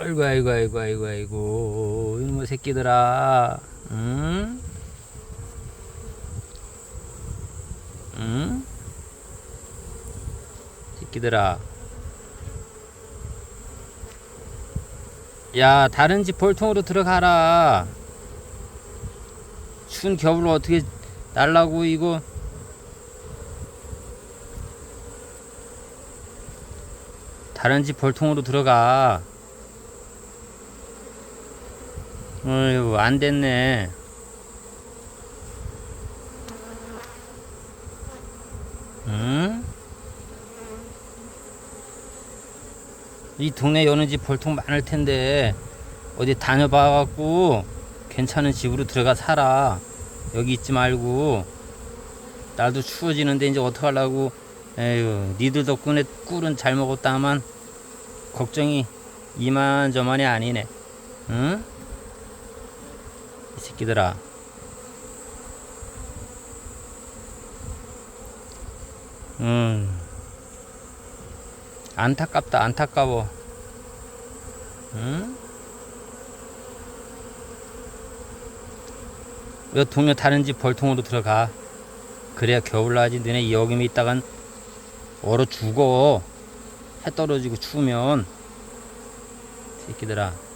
아이고 아이고 아이고 아이고 아이고. 이놈의 새끼들아. 응? 응? 새끼들아. 야 다른 집 볼통으로 들어가라. 추운 겨울로 어떻게 날라고 이거. 다른 집 볼통으로 들어가 어휴 안 됐네. 응? 이 동네 여는 집 볼통 많을 텐데 어디 다녀봐 갖고 괜찮은 집으로 들어가 살아. 여기 있지 말고. 날도 추워지는데 이제 어떡하려고. 에휴 니들 덕분에 꿀은 잘 먹었다만 걱정이 이만저만이 아니네. 응? 이 새끼들아. 음. 안타깝다 안타까워. 응? 여 동네 다른 집 벌통으로 들어가. 그래야 겨울 나지 너네 여기면 있다간 얼어 죽어. 해 떨어지고 추우면. 새끼들아